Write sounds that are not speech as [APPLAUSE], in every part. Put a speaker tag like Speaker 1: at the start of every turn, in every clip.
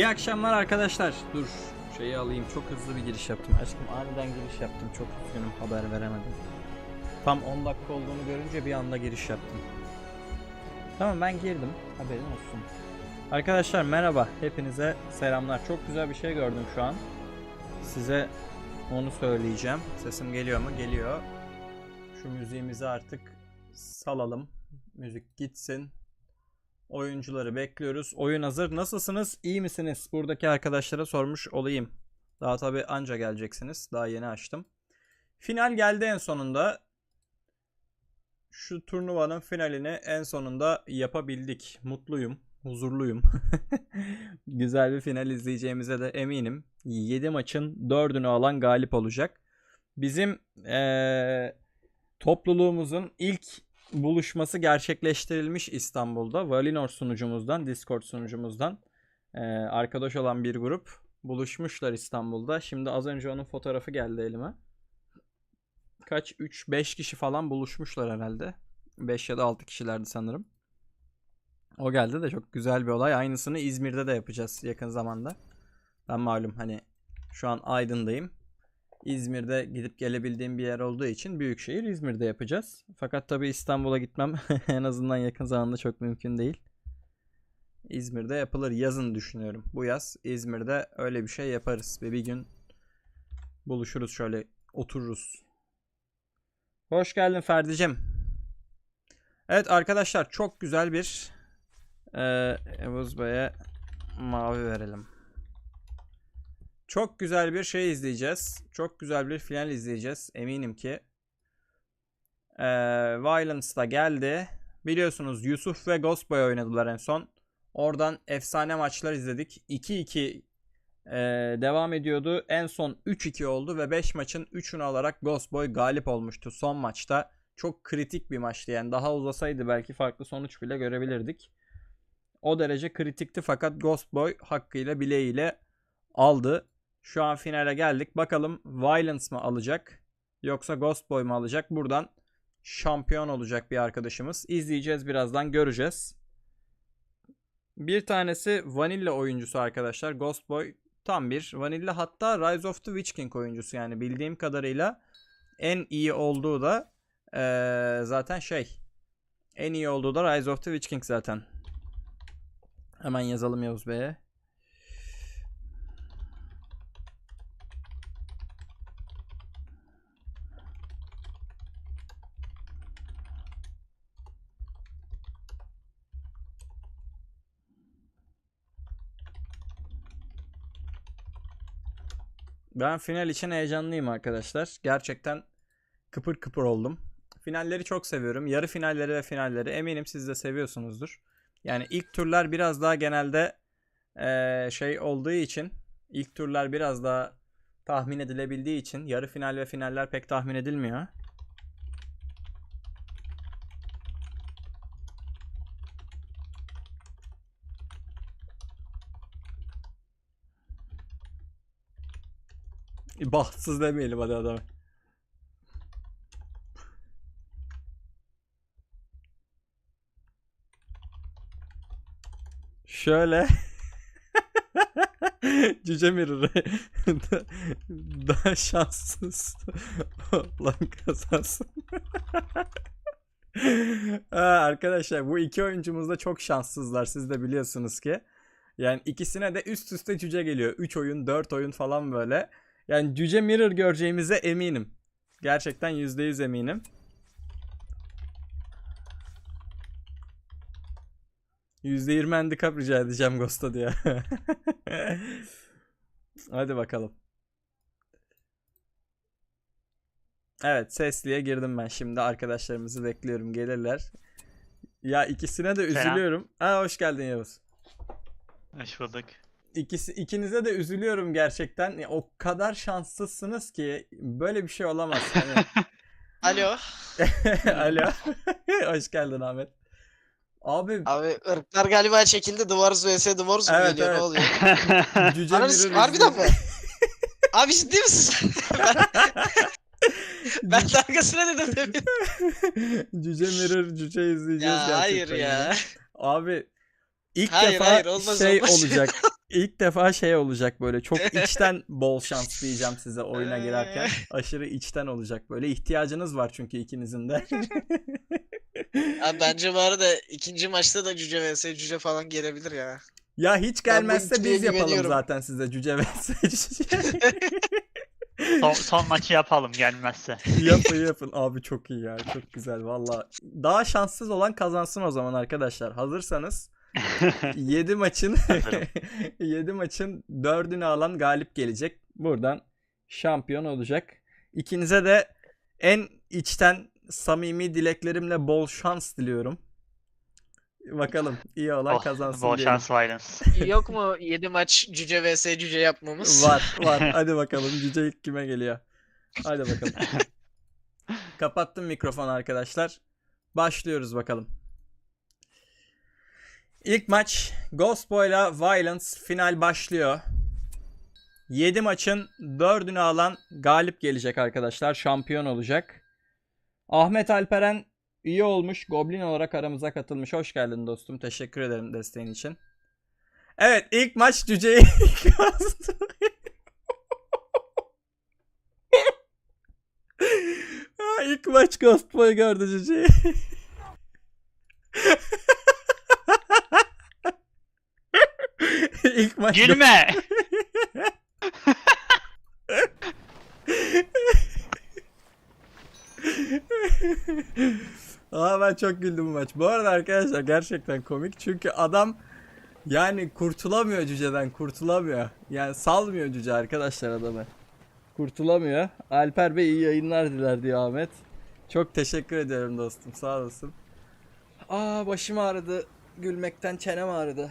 Speaker 1: İyi akşamlar arkadaşlar. Dur şeyi alayım. Çok hızlı bir giriş yaptım. Aşkım aniden giriş yaptım. Çok üzgünüm haber veremedim. Tam 10 dakika olduğunu görünce bir anda giriş yaptım. Tamam ben girdim. Haberin olsun. Arkadaşlar merhaba. Hepinize selamlar. Çok güzel bir şey gördüm şu an. Size onu söyleyeceğim. Sesim geliyor mu? Geliyor. Şu müziğimizi artık salalım. Müzik gitsin. Oyuncuları bekliyoruz. Oyun hazır. Nasılsınız? İyi misiniz? Buradaki arkadaşlara sormuş olayım. Daha tabi anca geleceksiniz. Daha yeni açtım. Final geldi en sonunda. Şu turnuvanın finalini en sonunda yapabildik. Mutluyum. Huzurluyum. [LAUGHS] Güzel bir final izleyeceğimize de eminim. 7 maçın 4'ünü alan galip olacak. Bizim eee, topluluğumuzun ilk buluşması gerçekleştirilmiş İstanbul'da. Valinor sunucumuzdan, Discord sunucumuzdan eee, arkadaş olan bir grup buluşmuşlar İstanbul'da. Şimdi az önce onun fotoğrafı geldi elime. Kaç? 3-5 kişi falan buluşmuşlar herhalde. 5 ya da 6 kişilerdi sanırım. O geldi de çok güzel bir olay. Aynısını İzmir'de de yapacağız yakın zamanda. Ben malum hani şu an Aydın'dayım. İzmir'de gidip gelebildiğim bir yer olduğu için büyükşehir İzmir'de yapacağız. Fakat tabii İstanbul'a gitmem [LAUGHS] en azından yakın zamanda çok mümkün değil. İzmir'de yapılır yazın düşünüyorum. Bu yaz İzmir'de öyle bir şey yaparız ve bir gün buluşuruz şöyle otururuz. Hoş geldin Ferdi'cim. Evet arkadaşlar çok güzel bir eee Yavuz Bey'e mavi verelim. Çok güzel bir şey izleyeceğiz. Çok güzel bir final izleyeceğiz. Eminim ki. Ee, Violence da geldi. Biliyorsunuz Yusuf ve Ghostboy oynadılar en son. Oradan efsane maçlar izledik. 2-2 ee, devam ediyordu. En son 3-2 oldu ve 5 maçın 3'ünü alarak Ghostboy galip olmuştu son maçta. Çok kritik bir maçtı yani. Daha uzasaydı belki farklı sonuç bile görebilirdik. O derece kritikti fakat Ghostboy hakkıyla bileğiyle aldı. Şu an finale geldik. Bakalım Violence mı alacak yoksa Ghost Boy mu alacak? Buradan şampiyon olacak bir arkadaşımız. İzleyeceğiz birazdan göreceğiz. Bir tanesi Vanilla oyuncusu arkadaşlar. Ghost Boy tam bir Vanilla hatta Rise of the Witch King oyuncusu yani bildiğim kadarıyla en iyi olduğu da eee, zaten şey en iyi olduğu da Rise of the Witch King zaten. Hemen yazalım Yavuz Bey'e. Ben final için heyecanlıyım arkadaşlar. Gerçekten kıpır kıpır oldum. Finalleri çok seviyorum. Yarı finalleri ve finalleri eminim siz de seviyorsunuzdur. Yani ilk turlar biraz daha genelde eee, şey olduğu için ilk turlar biraz daha tahmin edilebildiği için yarı final ve finaller pek tahmin edilmiyor. [LAUGHS] Bahtsız demeyelim hadi adama. Şöyle [LAUGHS] Cüce Mirror'ı da- [LAUGHS] daha şanssız olan kazansın. Arkadaşlar bu iki oyuncumuz da çok şanssızlar siz de biliyorsunuz ki. Yani ikisine de üst üste cüce geliyor. 3 oyun 4 oyun falan böyle. Yani cüce Mirror göreceğimize eminim. Gerçekten %100 eminim. %20 handicap rica edeceğim Ghost'a diye. [LAUGHS] Hadi bakalım. Evet sesliye girdim ben şimdi arkadaşlarımızı bekliyorum gelirler. Ya ikisine de
Speaker 2: Selam.
Speaker 1: üzülüyorum. Aa hoş geldin Yavuz.
Speaker 2: Hoş bulduk.
Speaker 1: İkisi ikinize de üzülüyorum gerçekten. Ya, o kadar şanslısınız ki böyle bir şey olamaz. [LAUGHS] Hani-
Speaker 3: Alo. [LAUGHS]
Speaker 1: Alo. [LAUGHS] Hoş geldin Ahmet. Abi
Speaker 3: Abi ırklar galiba çekildi. Duvarız vs Duvarız mu
Speaker 1: Evet,
Speaker 3: geliyor?
Speaker 1: evet.
Speaker 3: Ne oluyor?
Speaker 1: cüce
Speaker 3: Ananı
Speaker 1: Mirror
Speaker 3: harbiden
Speaker 1: izliyor-
Speaker 3: mi? Abi ciddi misin? ben, ben dalgasına dedim demin.
Speaker 1: cüce Mirror cüce izleyeceğiz
Speaker 3: Ya hayır
Speaker 1: gerçekten
Speaker 3: ya.
Speaker 1: Abi ilk
Speaker 3: Hayır,
Speaker 1: defa
Speaker 3: hayır, olmaz,
Speaker 1: şey
Speaker 3: olmaz.
Speaker 1: olacak. [LAUGHS] İlk defa şey olacak böyle çok [LAUGHS] içten bol şans diyeceğim size oyuna girerken. Aşırı içten olacak böyle. ihtiyacınız var çünkü ikinizin de. [LAUGHS]
Speaker 3: Abi bence bu arada ikinci maçta da Cüce vs Cüce falan gelebilir ya.
Speaker 1: ya hiç gelmezse biz yapalım zaten size cüce vs cüce.
Speaker 2: Son, son maçı yapalım gelmezse.
Speaker 1: yapın yapın abi çok iyi ya çok güzel valla. Daha şanssız olan kazansın o zaman arkadaşlar. Hazırsanız 7 maçın [LAUGHS]
Speaker 2: Hazırım.
Speaker 1: 7 [LAUGHS] maçın 4'ünü alan galip gelecek. Buradan şampiyon olacak. İkinize de en içten samimi dileklerimle bol şans diliyorum. Bakalım iyi olan
Speaker 2: Oh,
Speaker 1: kazansın
Speaker 2: bol
Speaker 1: diyelim.
Speaker 2: şans Violence. [LAUGHS]
Speaker 3: Yok mu 7 maç Cüce vs Cüce yapmamız?
Speaker 1: Var var. Hadi bakalım cüce ilk kime geliyor. Hadi bakalım. Kapattım mikrofonu arkadaşlar. Başlıyoruz bakalım. İlk maç Ghost Boy'la Violence final başlıyor. 7 maçın 4'ünü alan galip gelecek arkadaşlar. Şampiyon olacak. Ahmet Alperen üye olmuş. Goblin olarak aramıza katılmış. Hoş geldin dostum. Teşekkür ederim desteğin için. Evet ilk maç cüceyi [LAUGHS] [LAUGHS] Ha, İlk maç Ghost Boy gördü cüceyi. [LAUGHS] İlk maç
Speaker 2: Gülme! [LAUGHS]
Speaker 1: Aa ben çok güldüm bu maç. Bu arada arkadaşlar gerçekten komik. Çünkü adam yani kurtulamıyor cüceden kurtulamıyor. Yani salmıyor cüce arkadaşlar adamı. Kurtulamıyor. Alper Bey iyi yayınlar diler diyor Ahmet. Çok teşekkür ederim dostum sağ olasın. Aa başım ağrıdı. Gülmekten çenem ağrıdı.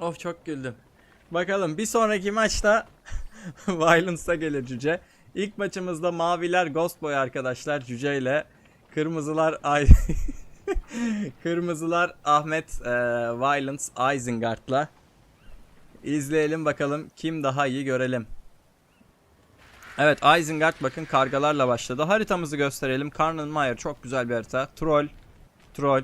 Speaker 1: Of çok güldüm. Bakalım bir sonraki maçta [LAUGHS] Violence'a gelir cüce. İlk maçımızda maviler Ghost Boy arkadaşlar cüce ile. Kırmızılar Ay [LAUGHS] Kırmızılar Ahmet e, Violence Isengard'la. İzleyelim bakalım kim daha iyi görelim. Evet Isengard bakın kargalarla başladı. Haritamızı gösterelim. Karnenmire çok güzel bir harita. Troll. Troll.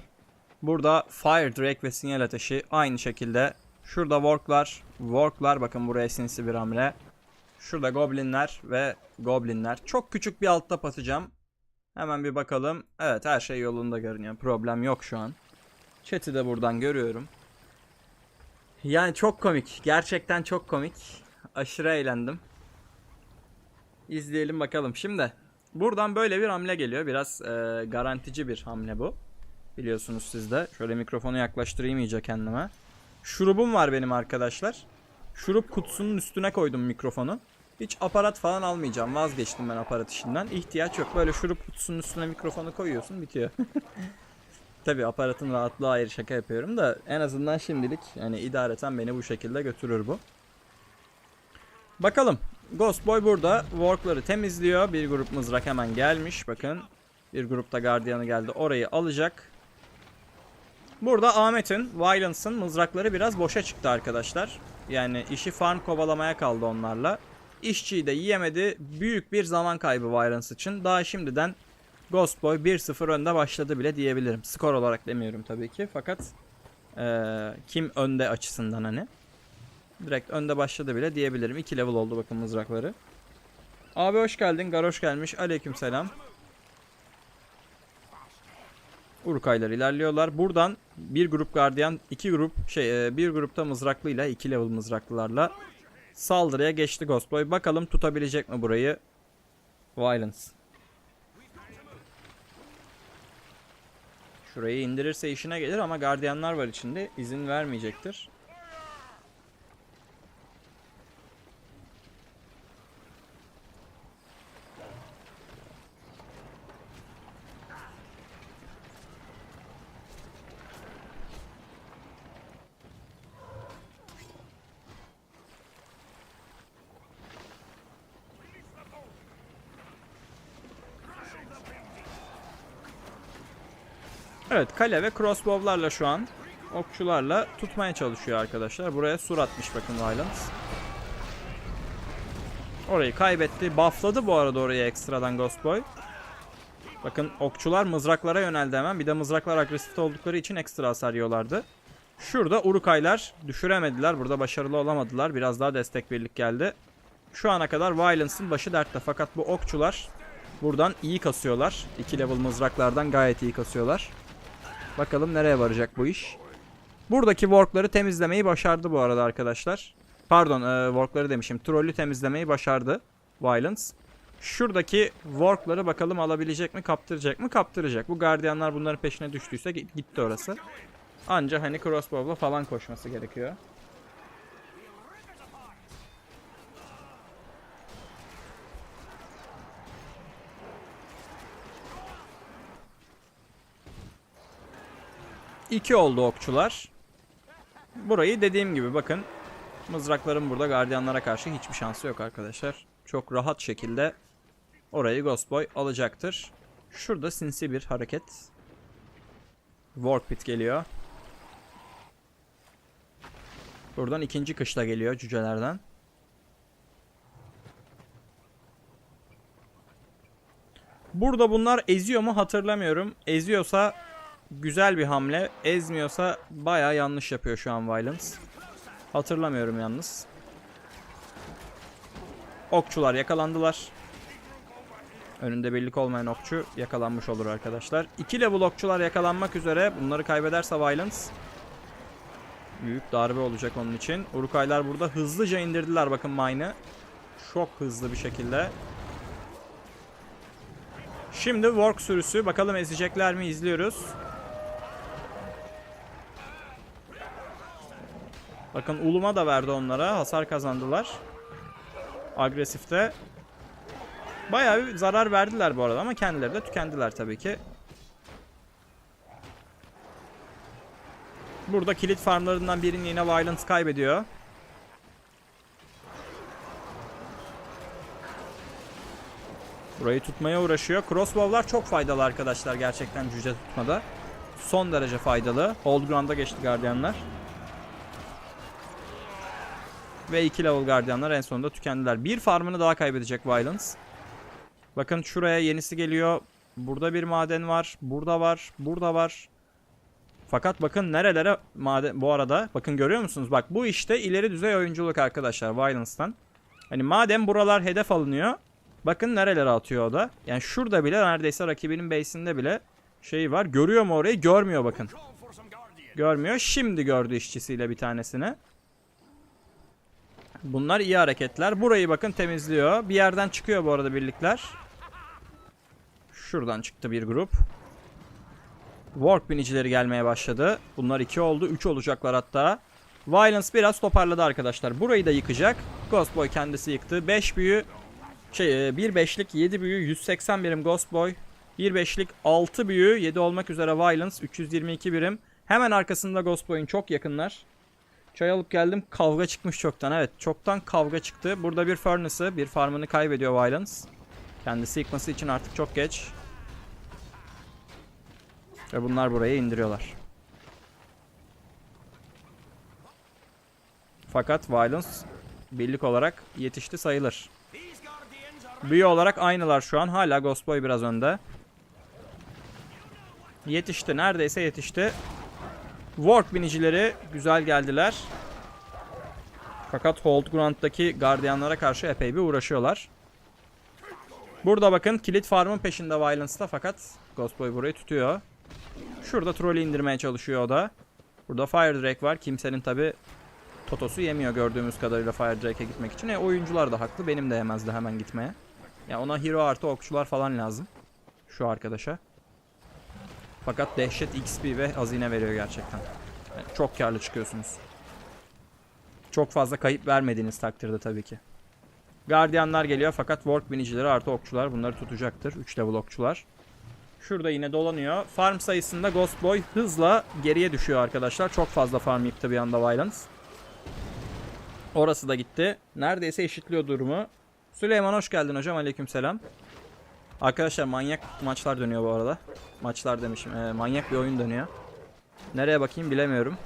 Speaker 1: Burada Fire Drake ve Sinyal Ateşi aynı şekilde. Şurada Work'lar. Work'lar bakın buraya sinsi bir hamle. Şurada Goblinler ve Goblinler. Çok küçük bir alt tap atacağım. Hemen bir bakalım. Evet her şey yolunda görünüyor. Problem yok şu an. Chat'i de buradan görüyorum. Yani çok komik. Gerçekten çok komik. Aşırı eğlendim. İzleyelim bakalım. Şimdi buradan böyle bir hamle geliyor. Biraz e, garantici bir hamle bu. Biliyorsunuz siz de. Şöyle mikrofonu yaklaştırayım iyice kendime. Şurubum var benim arkadaşlar. Şurup kutusunun üstüne koydum mikrofonu. Hiç aparat falan almayacağım. Vazgeçtim ben aparat işinden. İhtiyaç yok. Böyle şurup kutusunun üstüne mikrofonu koyuyorsun bitiyor. [LAUGHS] Tabi aparatın rahatlığı ayrı şaka yapıyorum da en azından şimdilik yani idareten beni bu şekilde götürür bu. Bakalım. Ghost Boy burada. Work'ları temizliyor. Bir grup mızrak hemen gelmiş. Bakın. Bir grupta gardiyanı geldi. Orayı alacak. Burada Ahmet'in, Violence'ın mızrakları biraz boşa çıktı arkadaşlar. Yani işi farm kovalamaya kaldı onlarla. İşçiyi de yiyemedi. Büyük bir zaman kaybı Violence için. Daha şimdiden Ghost Boy 1-0 önde başladı bile diyebilirim. Skor olarak demiyorum tabii ki. Fakat eee, kim önde açısından hani. Direkt önde başladı bile diyebilirim. 2 level oldu bakın mızrakları. Abi hoş geldin. Garoş gelmiş. Aleykümselam. Urukaylar ilerliyorlar. Buradan bir grup gardiyan, iki grup şey e, bir grupta mızraklıyla, iki level mızraklılarla saldırıya geçti Ghost Boy. Bakalım tutabilecek mi burayı? Violence. Şurayı indirirse işine gelir ama gardiyanlar var içinde. izin vermeyecektir. Kale ve crossbow'larla şu an okçularla tutmaya çalışıyor arkadaşlar. Buraya sur atmış bakın Violence. Orayı kaybetti. Buffladı bu arada orayı ekstradan Ghost Boy. Bakın okçular mızraklara yöneldi hemen. Bir de mızraklar agresif oldukları için ekstra hasar yiyorlardı. Şurada Urukaylar düşüremediler. Burada başarılı olamadılar. Biraz daha destek birlik geldi. Şu ana kadar Violence'ın başı dertte. Fakat bu okçular buradan iyi kasıyorlar. 2 level mızraklardan gayet iyi kasıyorlar. Bakalım nereye varacak bu iş. Buradaki workları temizlemeyi başardı bu arada arkadaşlar. Pardon e, workları demişim. Trollü temizlemeyi başardı Violence. Şuradaki workları bakalım alabilecek mi kaptıracak mı kaptıracak. Bu gardiyanlar bunların peşine düştüyse gi- gitti orası. Anca hani crossbow'la falan koşması gerekiyor. İki oldu okçular. Burayı dediğim gibi bakın. Mızrakların burada gardiyanlara karşı hiçbir şansı yok arkadaşlar. Çok rahat şekilde orayı Ghost Boy alacaktır. Şurada sinsi bir hareket. Warpit geliyor. Buradan ikinci kışla geliyor cücelerden. Burada bunlar eziyor mu hatırlamıyorum. Eziyorsa güzel bir hamle. Ezmiyorsa baya yanlış yapıyor şu an Violence. Hatırlamıyorum yalnız. Okçular yakalandılar. Önünde birlik olmayan okçu yakalanmış olur arkadaşlar. 2 level okçular yakalanmak üzere. Bunları kaybederse Violence büyük darbe olacak onun için. Urukaylar burada hızlıca indirdiler bakın mine'ı. Çok hızlı bir şekilde. Şimdi Work sürüsü. Bakalım ezecekler mi izliyoruz. Bakın uluma da verdi onlara. Hasar kazandılar. Agresifte. Bayağı bir zarar verdiler bu arada ama kendileri de tükendiler tabii ki. Burada kilit farmlarından birini yine Violence kaybediyor. Burayı tutmaya uğraşıyor. Crossbow'lar çok faydalı arkadaşlar gerçekten cüce tutmada. Son derece faydalı. Hold ground'a geçti gardiyanlar. Ve 2 level gardiyanlar en sonunda tükendiler. Bir farmını daha kaybedecek Violence. Bakın şuraya yenisi geliyor. Burada bir maden var. Burada var. Burada var. Fakat bakın nerelere maden bu arada bakın görüyor musunuz? Bak bu işte ileri düzey oyunculuk arkadaşlar Violence'dan. Hani madem buralar hedef alınıyor. Bakın nerelere atıyor o da. Yani şurada bile neredeyse rakibinin base'inde bile şeyi var. Görüyor mu orayı? Görmüyor bakın. Görmüyor. Şimdi gördü işçisiyle bir tanesini. Bunlar iyi hareketler. Burayı bakın temizliyor. Bir yerden çıkıyor bu arada birlikler. Şuradan çıktı bir grup. Warp binicileri gelmeye başladı. Bunlar 2 oldu. 3 olacaklar hatta. Violence biraz toparladı arkadaşlar. Burayı da yıkacak. Ghost Boy kendisi yıktı. 5 büyü şey 1 beşlik 7 büyü 180 birim Ghost Boy. 1 beşlik 6 büyü 7 olmak üzere Violence 322 birim. Hemen arkasında Ghost Boy'un çok yakınlar. Çay alıp geldim. Kavga çıkmış çoktan. Evet çoktan kavga çıktı. Burada bir Furnace'ı bir farmını kaybediyor Violence. Kendisi yıkması için artık çok geç. Ve bunlar buraya indiriyorlar. Fakat Violence birlik olarak yetişti sayılır. Büyü olarak aynılar şu an. Hala Ghost Boy biraz önde. Yetişti. Neredeyse yetişti. Warp binicileri güzel geldiler. Fakat Hold Ground'daki gardiyanlara karşı epey bir uğraşıyorlar. Burada bakın kilit farmın peşinde Violence'da fakat Ghost Boy burayı tutuyor. Şurada trolü indirmeye çalışıyor o da. Burada Fire Drake var. Kimsenin tabi Totosu yemiyor gördüğümüz kadarıyla Fire Drake'e gitmek için. E, oyuncular da haklı. Benim de yemezdi hemen gitmeye. Ya ona hero artı okçular falan lazım. Şu arkadaşa. Fakat dehşet XP ve hazine veriyor gerçekten. Yani çok karlı çıkıyorsunuz. Çok fazla kayıp vermediğiniz takdirde tabii ki. Gardiyanlar geliyor fakat work binicileri artı okçular bunları tutacaktır. 3 level okçular. Şurada yine dolanıyor. Farm sayısında Ghost Boy hızla geriye düşüyor arkadaşlar. Çok fazla farm yıktı bir anda Violence. Orası da gitti. Neredeyse eşitliyor durumu. Süleyman hoş geldin hocam. Aleykümselam. Arkadaşlar manyak maçlar dönüyor bu arada. Maçlar demişim. Ee, manyak bir oyun dönüyor. Nereye bakayım bilemiyorum.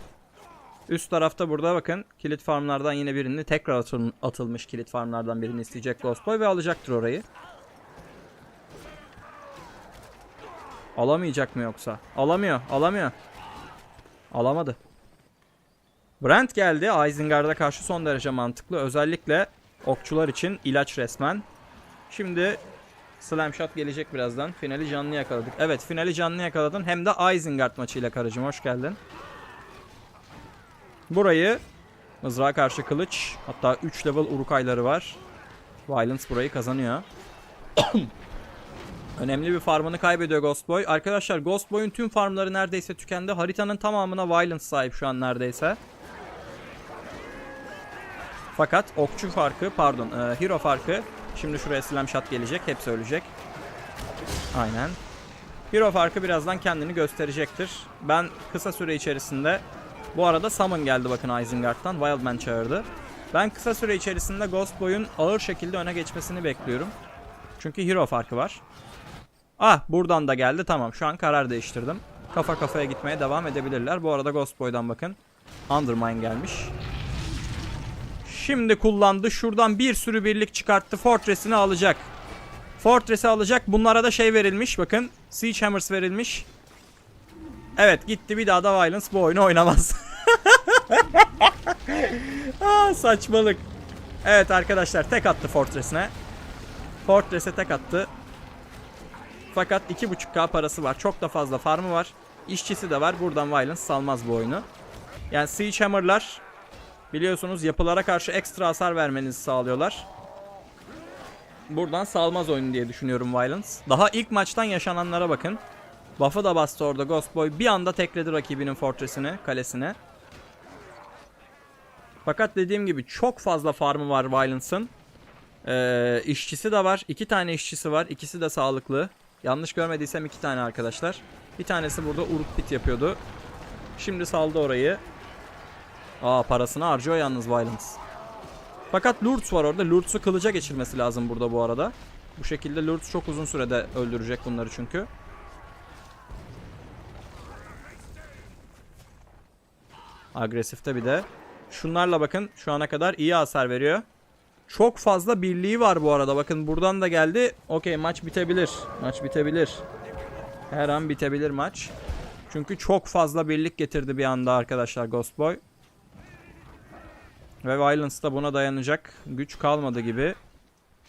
Speaker 1: Üst tarafta burada bakın kilit farmlardan yine birini tekrar atıl- atılmış kilit farmlardan birini isteyecek Ghost Boy ve alacaktır orayı. Alamayacak mı yoksa? Alamıyor, alamıyor. Alamadı. Brent geldi. Isengard'a karşı son derece mantıklı. Özellikle okçular için ilaç resmen. Şimdi Slam gelecek birazdan. Finali canlı yakaladık. Evet finali canlı yakaladın. Hem de Isengard maçıyla karıcığım. Hoş geldin. Burayı mızrağa karşı kılıç. Hatta 3 level urukayları var. Violence burayı kazanıyor. [COUGHS] Önemli bir farmını kaybediyor Ghost Boy. Arkadaşlar Ghost Boy'un tüm farmları neredeyse tükendi. Haritanın tamamına Violence sahip şu an neredeyse. Fakat okçu farkı pardon e, hero farkı. Şimdi şuraya slam shot gelecek. Hepsi ölecek. Aynen. Hero farkı birazdan kendini gösterecektir. Ben kısa süre içerisinde bu arada summon geldi bakın Isengard'dan. Wildman çağırdı. Ben kısa süre içerisinde Ghost Boy'un ağır şekilde öne geçmesini bekliyorum. Çünkü hero farkı var. Ah buradan da geldi tamam şu an karar değiştirdim. Kafa kafaya gitmeye devam edebilirler. Bu arada Ghost Boy'dan bakın. Undermine gelmiş. Şimdi kullandı. Şuradan bir sürü birlik çıkarttı. Fortress'ini alacak. Fortress'i alacak. Bunlara da şey verilmiş. Bakın. Siege Hammers verilmiş. Evet gitti. Bir daha da Violence bu oyunu oynamaz. Aa, [LAUGHS] saçmalık. Evet arkadaşlar tek attı Fortress'ine. Fortress'e tek attı. Fakat 2.5k parası var. Çok da fazla farmı var. İşçisi de var. Buradan Violence salmaz bu oyunu. Yani Siege Hammer'lar biliyorsunuz yapılara karşı ekstra hasar vermenizi sağlıyorlar. Buradan salmaz oyunu diye düşünüyorum Violence. Daha ilk maçtan yaşananlara bakın. Buff'ı da bastı orada Ghost Boy. Bir anda tekledi rakibinin fortresini, kalesine. Fakat dediğim gibi çok fazla farmı var Violence'ın. Ee, işçisi de var. İki tane işçisi var. İkisi de sağlıklı. Yanlış görmediysem iki tane arkadaşlar. Bir tanesi burada Uruk Pit yapıyordu. Şimdi saldı orayı. Aa parasını harcıyor yalnız Violence. Fakat Lurtz var orada. Lurtz'u kılıca geçirmesi lazım burada bu arada. Bu şekilde Lurtz çok uzun sürede öldürecek bunları çünkü. Agresifte bir de. Şunlarla bakın şu ana kadar iyi hasar veriyor. Çok fazla birliği var bu arada. Bakın buradan da geldi. Okey maç bitebilir. Maç bitebilir. Her an bitebilir maç. Çünkü çok fazla birlik getirdi bir anda arkadaşlar Ghost Boy. Ve Violence da buna dayanacak. Güç kalmadı gibi.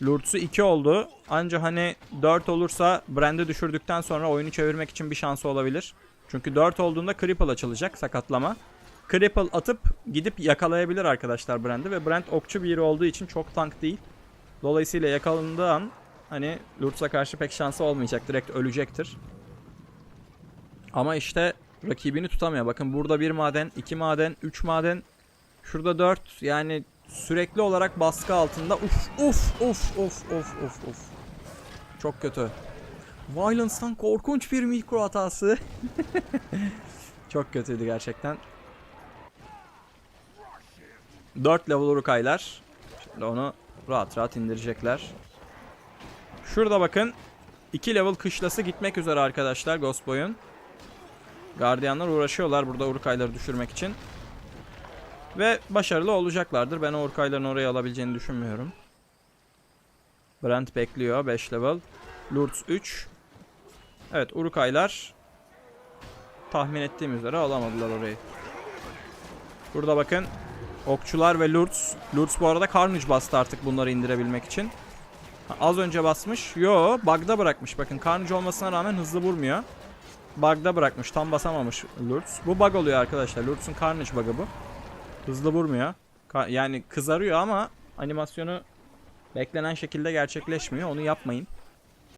Speaker 1: Lurtz'u 2 oldu. Anca hani 4 olursa Brand'i düşürdükten sonra oyunu çevirmek için bir şansı olabilir. Çünkü 4 olduğunda Cripple açılacak sakatlama. Cripple atıp gidip yakalayabilir arkadaşlar Brand'i ve Brand okçu biri olduğu için çok tank değil. Dolayısıyla yakalandığı an hani Lurtz'a karşı pek şansı olmayacak. Direkt ölecektir. Ama işte rakibini tutamıyor. Bakın burada bir maden, iki maden, üç maden. Şurada dört. Yani sürekli olarak baskı altında. Uf uf uf uf uf uf uf. Çok kötü. Violence'dan korkunç bir mikro hatası. [LAUGHS] Çok kötüydü gerçekten. 4 level urukaylar. Şimdi onu rahat rahat indirecekler. Şurada bakın. 2 level kışlası gitmek üzere arkadaşlar Ghost Boy'un. Gardiyanlar uğraşıyorlar burada urukayları düşürmek için. Ve başarılı olacaklardır. Ben o urukayların oraya alabileceğini düşünmüyorum. Brent bekliyor 5 level. Lurtz 3. Evet urukaylar tahmin ettiğim üzere alamadılar orayı. Burada bakın okçular ve Lurtz. Lurtz bu arada Carnage bastı artık bunları indirebilmek için. Ha, az önce basmış. Yo bug'da bırakmış. Bakın Carnage olmasına rağmen hızlı vurmuyor. Bug'da bırakmış. Tam basamamış Lurtz. Bu bug oluyor arkadaşlar. Lurtz'un Carnage bug'ı bu. Hızlı vurmuyor. Ka- yani kızarıyor ama animasyonu beklenen şekilde gerçekleşmiyor. Onu yapmayın.